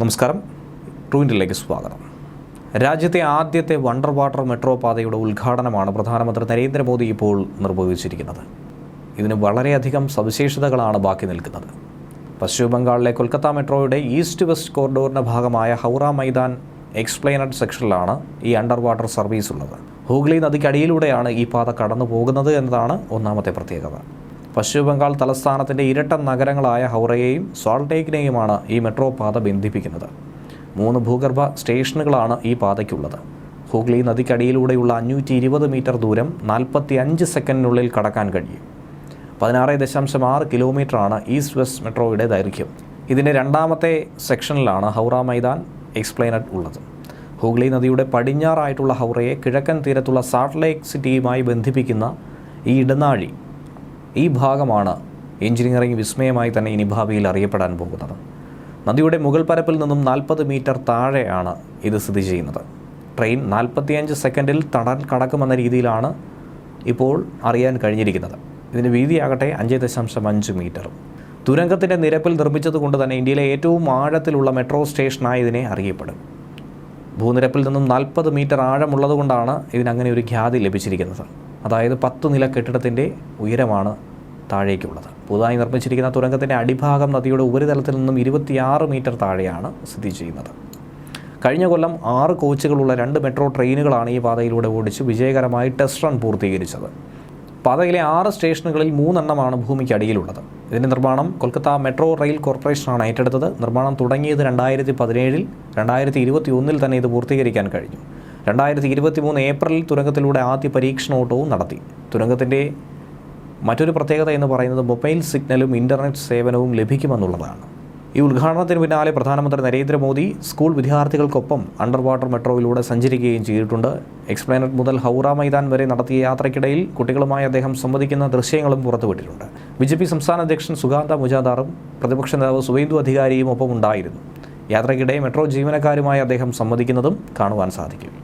നമസ്കാരം. ട്രൂവിന്റിലേക്ക് സ്വാഗതം. രാജ്യത്തെ ആദ്യത്തെ വണ്ടർ വാട്ടർ മെട്രോ പാതയുടെ ഉദ്ഘാടനമാണ് പ്രധാനമന്ത്രി നരേന്ദ്രമോദി ഇപ്പോൾ നിർവഹിച്ചിരിക്കുന്നത്. ഇതിന് വളരെയധികം സവിശേഷതകളാണ് ബാക്കി നിൽക്കുന്നത്. പശ്ചിമ ബംഗാളിലെ കൊൽക്കത്ത മെട്രോയുടെ ഈസ്റ്റ് വെസ്റ്റ് കോറിഡോറിന്റെ ഭാഗമായ ഹൗറ മൈതാൻ എക്സ്പ്ലൈനഡ് സെക്ഷനിലാണ് ഈ അണ്ടർ വാട്ടർ സർവീസ് ഉള്ളത്. ഹൂഗ്ലി നദിക്കടിയിലൂടെയാണ് ഈ പാത കടന്നു പോകുന്നത് എന്നതാണ് ഒന്നാമത്തെ പ്രത്യേകത. പശ്ചിമ ബംഗാൾ തലസ്ഥാനത്തിന്റെ ഇരട്ട നഗരങ്ങളായ ഹൗറയെയും സോൾട്ടേക്കിനെയുമാണ് ഈ മെട്രോ പാത ബന്ധിപ്പിക്കുന്നത്. മൂന്ന് ഭൂഗർഭ സ്റ്റേഷനുകളാണ് ഈ പാതയ്ക്കുള്ളത്. ഹൂഗ്ലി നദിക്കടിയിലൂടെയുള്ള അഞ്ഞൂറ്റി ഇരുപത് മീറ്റർ ദൂരം നാൽപ്പത്തി അഞ്ച് സെക്കൻഡിനുള്ളിൽ കടക്കാൻ കഴിയും. പതിനാറ് ദശാംശം ആറ് കിലോമീറ്ററാണ് ഈസ്റ്റ് വെസ്റ്റ് മെട്രോയുടെ ദൈർഘ്യം. ഇതിന്റെ രണ്ടാമത്തെ സെക്ഷനിലാണ് ഹൗറ മൈതാൻ എക്സ്പ്ലെയിനഡ് ഉള്ളത്. ഹൂഗ്ലി നദിയുടെ പടിഞ്ഞാറായിട്ടുള്ള ഹൗറയെ കിഴക്കൻ തീരത്തുള്ള സാൾട്ട് ലേക്ക് സിറ്റിയുമായി ബന്ധിപ്പിക്കുന്ന ഈ ഇടനാഴി ഈ ഭാഗമാണ് എഞ്ചിനീയറിംഗ് വിസ്മയമായി തന്നെ ഇനി ഭാവിയിൽ അറിയപ്പെടാൻ പോകുന്നത്. നദിയുടെ മുകൾ പരപ്പിൽ നിന്നും നാൽപ്പത് മീറ്റർ താഴെയാണ് ഇത് സ്ഥിതി ചെയ്യുന്നത്. ട്രെയിൻ നാൽപ്പത്തിയഞ്ച് സെക്കൻഡിൽ തടൽ കടക്കുമെന്ന രീതിയിലാണ് ഇപ്പോൾ അറിയാൻ കഴിഞ്ഞിരിക്കുന്നത്. ഇതിന്റെ വീതിയാകട്ടെ അഞ്ച് ദശാംശം അഞ്ച് മീറ്റർ തുരങ്കത്തിന്റെ നിരപ്പിൽ നിർമ്മിച്ചതുകൊണ്ട് തന്നെ ഇന്ത്യയിലെ ഏറ്റവും ആഴത്തിലുള്ള മെട്രോ സ്റ്റേഷനായി ഇതിനെ അറിയപ്പെടും. ഭൂനിരപ്പിൽ നിന്നും നാൽപ്പത് മീറ്റർ ആഴമുള്ളതുകൊണ്ടാണ് ഇതിനങ്ങനെ ഒരു ഖ്യാതി ലഭിച്ചിരിക്കുന്നത്. അതായത് പത്ത് നില കെട്ടിടത്തിന്റെ ഉയരമാണ് താഴേക്കുള്ളത്. പുതുതായി നിർമ്മിച്ചിരിക്കുന്ന തുരങ്കത്തിന്റെ അടിഭാഗം നദിയുടെ ഉപരിതലത്തിൽ നിന്നും ഇരുപത്തിയാറ് മീറ്റർ താഴെയാണ് സ്ഥിതി ചെയ്യുന്നത്. കഴിഞ്ഞ കൊല്ലം ആറ് കോച്ചുകളുള്ള രണ്ട് മെട്രോ ട്രെയിനുകളാണ് ഈ പാതയിലൂടെ ഓടിച്ച് വിജയകരമായി ടെസ്റ്റ് റൺ പൂർത്തീകരിച്ചത്. പാതയിലെ ആറ് സ്റ്റേഷനുകളിൽ മൂന്നെണ്ണമാണ് ഭൂമിക്ക് അടിയിലുള്ളത്. ഇതിന്റെ നിർമ്മാണം കൊൽക്കത്ത മെട്രോ റെയിൽ കോർപ്പറേഷനാണ് ഏറ്റെടുത്തത്. നിർമ്മാണം തുടങ്ങിയത് രണ്ടായിരത്തി പതിനേഴിൽ രണ്ടായിരത്തി ഇരുപത്തി ഒന്നിൽ തന്നെ ഇത് പൂർത്തീകരിക്കാൻ കഴിഞ്ഞു. രണ്ടായിരത്തി ഇരുപത്തി മൂന്ന് ഏപ്രിലിൽ തുരങ്കത്തിലൂടെ ആദ്യ പരീക്ഷണോട്ടവും നടത്തി. തുരങ്കത്തിന്റെ മറ്റൊരു പ്രത്യേകത എന്ന് പറയുന്നത് മൊബൈൽ സിഗ്നലും ഇന്റർനെറ്റ് സേവനവും ലഭിക്കുമെന്നുള്ളതാണ്. ഈ ഉദ്ഘാടനത്തിന് പിന്നാലെ പ്രധാനമന്ത്രി നരേന്ദ്രമോദി സ്കൂൾ വിദ്യാർത്ഥികൾക്കൊപ്പം അണ്ടർ വാട്ടർ മെട്രോയിലൂടെ സഞ്ചരിക്കുകയും ചെയ്തിട്ടുണ്ട്. എക്സ്പ്ലെയിനഡ് മുതൽ ഹൗറ മൈതാൻ വരെ നടത്തിയ യാത്രയ്ക്കിടയിൽ കുട്ടികളുമായി അദ്ദേഹം സംവദിക്കുന്ന ദൃശ്യങ്ങളും പുറത്തുവിട്ടിട്ടുണ്ട്. ബി ജെ പി സംസ്ഥാന അധ്യക്ഷൻ സുഗാന്ത മുജാദാറും പ്രതിപക്ഷ നേതാവ് സുവേന്ദു അധികാരിയും ഒപ്പം ഉണ്ടായിരുന്നു യാത്രയ്ക്കിടെ മെട്രോ ജീവനക്കാരുമായി അദ്ദേഹം സംവദിക്കുന്നതും കാണുവാൻ സാധിക്കും.